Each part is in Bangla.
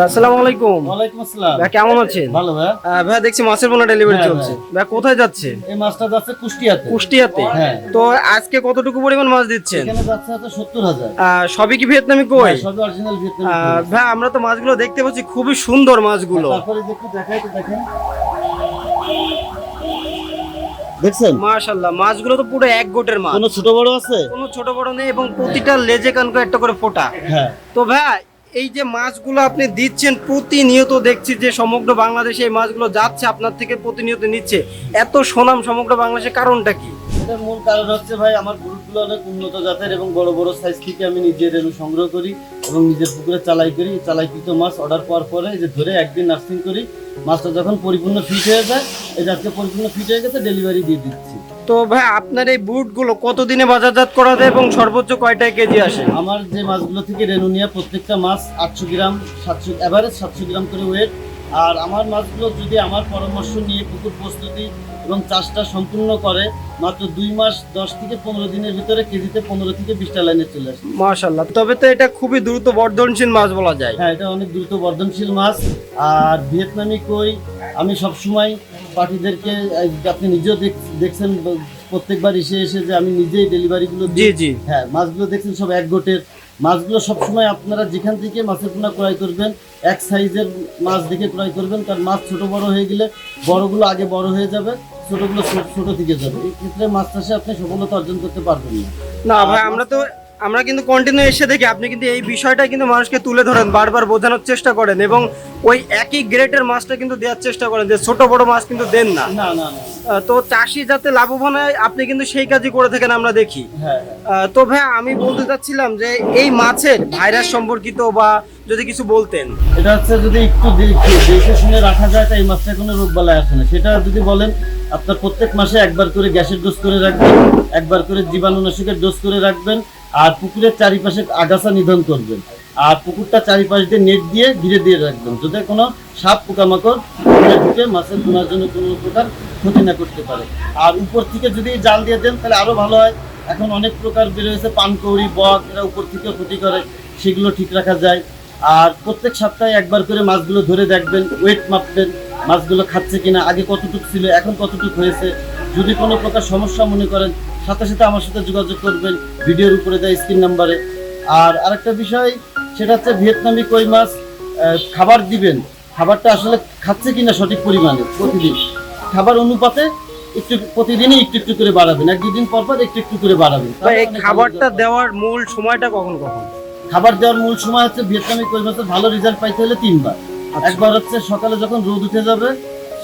আসসালামু আলাইকুম। ওয়ালাইকুম আসসালাম। ভাই কেমন আছেন? ভালো ভাই। ভাই দেখছি মাছের পোনা ডেলিভারি হ্যাঁ, চলছে। ভাই। কোথায় যাচ্ছে? এই মাছটা যাচ্ছে কুষ্টিয়াতে। কুষ্টিয়াতে? হ্যাঁ। তো আজকে কতটুকু পরিমাণ মাছ দিচ্ছেন? এখানে যাচ্ছে সবই কি ভিয়েতনামি কই? সবই অরিজিনাল ভিয়েতনামি ভাই আমরা তো মাছগুলো দেখতে পাচ্ছি খুবই সুন্দর মাছগুলো। তারপরে একটু দেখাই তো দেখেন। দেখছেন? মাছগুলো তো পুরো এক গোটের মাছ। কোনো ছোট বড় আছে? কোনো ছোট বড় নেই এবং প্রতিটা লেজে কান করে একটা করে ফোটা। হ্যাঁ। তো ভাই এই যে মাছগুলো আপনি দিচ্ছেন, প্রতিনিয়ত দেখছি যে সমগ্র বাংলাদেশে এই মাছগুলো যাচ্ছে, আপনার থেকে প্রতিনিয়ত নিচ্ছে। এত সুনাম সমগ্র বাংলাদেশের কারণটা কি? এটার মূল কারণ হচ্ছে ভাই, আমার গরুগুলো অনেক উন্নত জাতের এবং বড় বড় সাইজ থেকে আমি নিজে রেণু সংগ্রহ করি এবং নিজের পুকুরে চালাই করি। চালাইকৃত মাছ অর্ডার পাওয়ার পরে যে ধরে একদিন নার্সিং করি। মাছটা যখন পরিপূর্ণ ফিট হয়ে যায়, এই আজকে পরিপূর্ণ ফিট হয়ে গেছে ডেলিভারি দিয়ে দিচ্ছি। তো ভাই আপনার এই বুটগুলো কতদিনে বাজারজাত করা যায় এবং সর্বোচ্চ কয়টায় কেজি আসে? আমার যে মাছগুলো থেকে রেনু নিয়ে প্রত্যেকটা মাছ আটশো গ্রাম সাতশো অ্যাভারেজ সাতশো গ্রাম করে ওয়েট আর আমার মাছগুলো যদি আমার পরামর্শ নিয়ে পুকুর প্রস্তুতি এবং চাষটা সম্পূর্ণ করে মাত্র দুই মাস দশ থেকে পনেরো দিনের ভিতরে কেজিতে পনেরো থেকে বিশটা লাইনে চলে আসে। মাশাল্লাহ তবে তো এটা খুবই দ্রুত বর্ধনশীল মাছ বলা যায়। হ্যাঁ এটা অনেক দ্রুত বর্ধনশীল মাছ। আর ভিয়েতনামি কই আমি সবসময় পার্টিদেরকে আপনি নিজেও দেখ- দেখছেন প্রত্যেকবার এসে এসে যে আমি নিজেই ডেলিভারিগুলো জি জি। হ্যাঁ মাছগুলো দেখছেন সব এক গোটের। মাছগুলো সবসময় আপনারা যেখান থেকে মাছের পোনা ক্রয় করবেন এক সাইজের মাছ দেখে ক্রয় করবেন কারণ মাছ ছোট বড় হয়ে গেলে বড়গুলো আগে বড় হয়ে যাবে ছোটগুলো ছোট ছোট থেকে যাবে। এই ক্ষেত্রে মাছ চাষে আপনি সফলতা অর্জন করতে পারবেন না। না ভাই আমরা তো আমরা কিন্তু কন্টিনিউ এসে দেখি আপনি কিন্তু এই বিষয়টা কিন্তু মানুষকে তুলে ধরেন বারবার বোঝানোর চেষ্টা করেন এবং ওই একই গ্রেডের মাছটা কিন্তু দেওয়ার চেষ্টা করেন যে ছোট বড় মাছ কিন্তু দেন না। তো চাষি যাতে লাভবান হয় আপনি কিন্তু সেই কাজই করে থাকেন আমরা দেখি। হ্যাঁ আহ, তো ভাই আমি বলতে চাচ্ছিলাম যে এই মাছের ভাইরাস সম্পর্কিত বা যদি কিছু বলতেন। এটা হচ্ছে যদি একটু দেখে- শুনে রাখা যায় তাই এই মাছটা কোনো রোগ বালাই আসে না। সেটা যদি বলেন আপনার প্রত্যেক মাসে একবার করে গ্যাসের ডোজ করে রাখবেন একবার করে জীবাণুনাশকের ডোজ করে রাখবেন আর পুকুরের চারিপাশে আগাছা নিধন করবেন। আর পুকুরটা চারিপাশ দিয়ে নেট দিয়ে ঘিরে দিয়ে রাখবেন যাতে কোনো সাপ পোকামাকড় ঢুকে মাছের পোনার জন্য কোনো প্রকার ক্ষতি না করতে পারে। আর উপর থেকে যদি জাল দিয়ে দেন, তাহলে আরও ভালো হয়। এখন অনেক প্রকার বের হয়েছে, পানকৌড়ি, বক, এরা উপর থেকে ক্ষতি করে, সেগুলো ঠিক রাখা যায়। আর প্রত্যেক সপ্তাহে একবার করে মাছগুলো ধরে দেখবেন ওয়েট মাপবেন, মাছগুলো খাচ্ছে কিনা, আগে কতটুকু ছিল, এখন কতটুকু হয়েছে। যদি কোনো প্রকার সমস্যা মনে করেন, সাথে সাথে আমার সাথে যোগাযোগ করবেন, ভিডিওর উপরে দেয় স্ক্রিন নাম্বারে আর আরেকটা বিষয় সেটা হচ্ছে ভিয়েতনামি কই মাছ খাবার দিবেন। খাবারটা আসলে খাচ্ছে কিনা সঠিক পরিমাণে প্রতিদিন। খাবার অনুপাতে একটু প্রতিদিনই একটু একটু করে বাড়াবেন। এক দুদিন পর পর একটু একটু করে বাড়াবেন। এই খাবারটা দেওয়ার মূল সময়টা কখন কখন? খাবার দেওয়ার মূল সময় হচ্ছে ভিয়েতনামি কই মাছের ভালো রেজাল্ট পাইতে হলে তিনবার। আচ্ছা। একবার হচ্ছে সকালে যখন রোদ উঠে যাবে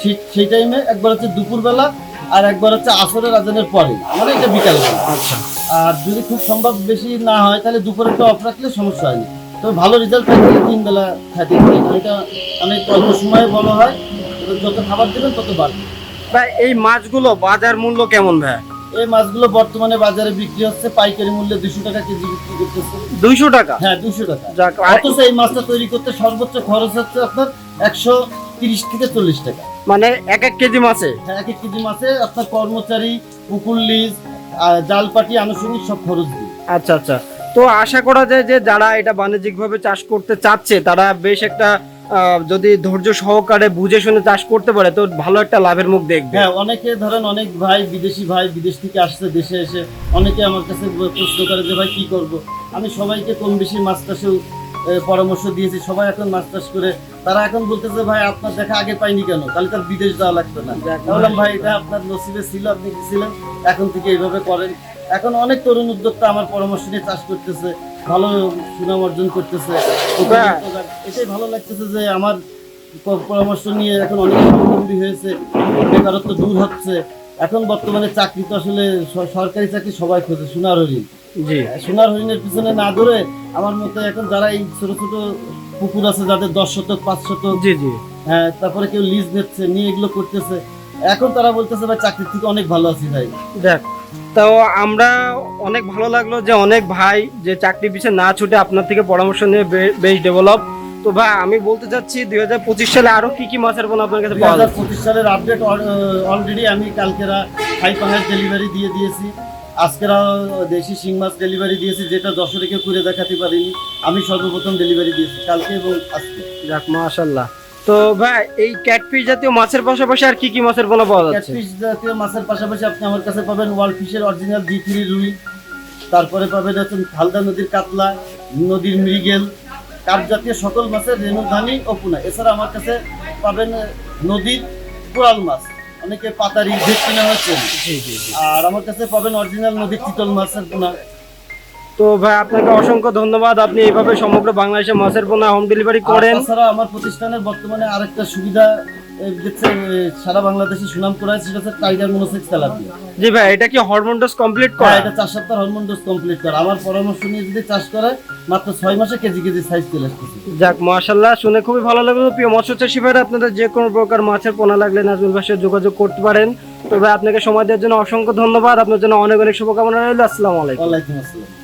সেই সেই টাইমে একবার হচ্ছে দুপুরবেলা আর একবার হচ্ছে আসরের আজানের পরে। মানে এটা বিকালবেলা আচ্ছা। আর যদি খুব সম্ভব বেশি না হয় তাহলে দুপুরে একটু অফ রাখলে সমস্যা হয় তবে ভালো রেজাল্ট পাইতে তিন বেলা খাইতে এটা অনেক অল্প সময়ে বড় হয়। যত খাবার দেবেন তত বাড়বে। ভাই এই মাছগুলো বাজার মূল্য কেমন ভাই? এই মাছগুলো বর্তমানে বাজারে বিক্রি হচ্ছে পাইকারি মূল্যে দুশো টাকা কেজি বিক্রি করতেছে। দুইশো টাকা? হ্যাঁ দুশো টাকা। অথচ এই মাছটা তৈরি করতে সর্বোচ্চ খরচ হচ্ছে আপনার একশো তিরিশ থেকে চল্লিশ টাকা। মানে এক এক কেজি মাছে? হ্যাঁ, এক এক কেজি মাছে আপনার কর্মচারী পুকুর লিজ জালপাটি আনুষঙ্গিক সব খরচ দিই আচ্ছা আচ্ছা। তো আশা করা যায় যে যারা এটা বাণিজ্যিকভাবে চাষ করতে চাচ্ছে তারা বেশ একটা যদি ধৈর্য সহকারে বুঝে শুনে চাষ করতে পারে তো ভালো একটা লাভের মুখ দেখবে। হ্যাঁ অনেকে ধরেন অনেক ভাই বিদেশি ভাই বিদেশ থেকে আসছে দেশে এসে অনেকে আমার কাছে প্রশ্ন করে যে ভাই কি করব? আমি সবাইকে কম বেশি মাছ চাষেও পরামর্শ দিয়েছি। সবাই এখন মাছ চাষ করে তারা এখন বলতেছে ভাই আপনার দেখা আগে পাইনি কেন? তাহলে তার বিদেশ যাওয়া লাগতো না। বললাম ভাই এটা আপনার নসিবে ছিল আপনি গেছিলেন এখন থেকে এইভাবে করেন। এখন অনেক তরুণ উদ্যোক্তা আমার পরামর্শ নিয়ে চাষ করতেছে ভালো সুনাম অর্জন করতেছে বাহ। এটাই ভালো লাগতেছে যে আমার পরামর্শ নিয়ে এখন অনেক স্বাবলম্বী হয়েছে বেকারত্ব দূর হচ্ছে। এখন বর্তমানে চাকরি তো আসলে সরকারি চাকরি সবাই খোঁজে সোনার হরিণ। জি। সোনার হরিণের পিছনে না ধরে আমার মতে এখন যারা এই ছোট ছোট পুকুর আছে যাদের দশ শতক পাঁচ শতক জি জি। হ্যাঁ তারপরে কেউ লিজ নিচ্ছে নিয়ে এগুলো করতেছে। এখন তারা বলতেছে ভাই চাকরির থেকে অনেক ভালো আছি ভাই। দেখ তো আমরা অনেক ভালো লাগল যে অনেক ভাই যে চাকরি পিছনে না ছুটে আপনার থেকে পরামর্শ নিয়ে বেশ ডেভেলপ তো ভাই আমি বলতে চাচ্ছি দুই হাজার পঁচিশ সালে আরও কি কি মাছের বোন আপনার কাছে দুই পাওয়া হাজার পঁচিশ সালের আপডেট অলরেডি আমি কালকেরা হাই পাহাড় ডেলিভারি দিয়ে দিয়েছি। আজকের দেশি শিং মাছ ডেলিভারি দিয়েছি যেটা যশোরে কেউ করে দেখাতে পারিনি। আমি সর্বপ্রথম ডেলিভারি দিয়েছি কালকে এবং আজকে। যাক মাশাল্লাহ তো ভাই এই ক্যাটফিশ জাতীয় মাছের পাশাপাশি আর কি কি মাছের পোনা পাওয়া যাচ্ছে? ক্যাটফিশ জাতীয় মাছের পাশাপাশি আপনি আমার কাছে পাবেন ওয়ার্ল্ড ফিশের অরিজিনাল জি থ্রি রুই তারপরে পাবেন হচ্ছে হালদা নদীর কাতলা নদীর মৃগেল কাপ জাতীয় সকল মাছের রেণুধানি ও পুনা। এছাড়া আমার কাছে পাবেন নদীর কোরাল মাছ অনেকে পাতারি। জি জি জি। আর আমার কাছে পাবেন অরিজিনাল নদীর চিতল মাছের পোনা। তো ভাই আপনাকে অসংখ্য ধন্যবাদ। আপনি এইভাবে সমগ্র বাংলাদেশে মাছের পোনা হোম ডেলিভারি করেন। তাছাড়া আমার প্রতিষ্ঠানের বর্তমানে আরেকটা সুবিধা সারা বাংলাদেশে সুনাম করায় সেটা হচ্ছে টাইগার মনোসেক্স তেলাপিয়া জি ভাই এটা কি হরমোন ডোজ কমপ্লিট করা? এটা চার সপ্তাহ হরমোন ডোজ কমপ্লিট করে। আমার পরামর্শ নিয়ে যদি চাষ করে মাত্র ছয় মাসে কেজি কেজি সাইজ চলে আসতেছে। যাক মাশাল্লাহ শুনে খুবই ভালো লাগল। প্রিয় মৎস্য চাষী ভাইরা আপনাদের যে কোনো প্রকার মাছের পোনা লাগলে নাজমুল সাথে যোগাযোগ করতে পারেন। তো ভাই আপনাকে সময় দেওয়ার জন্য অসংখ্য ধন্যবাদ। আপনার জন্য অনেক অনেক শুভকামনা রইল। আসসালামু আলাইকুম। ওয়ালাইকুম আসসালাম।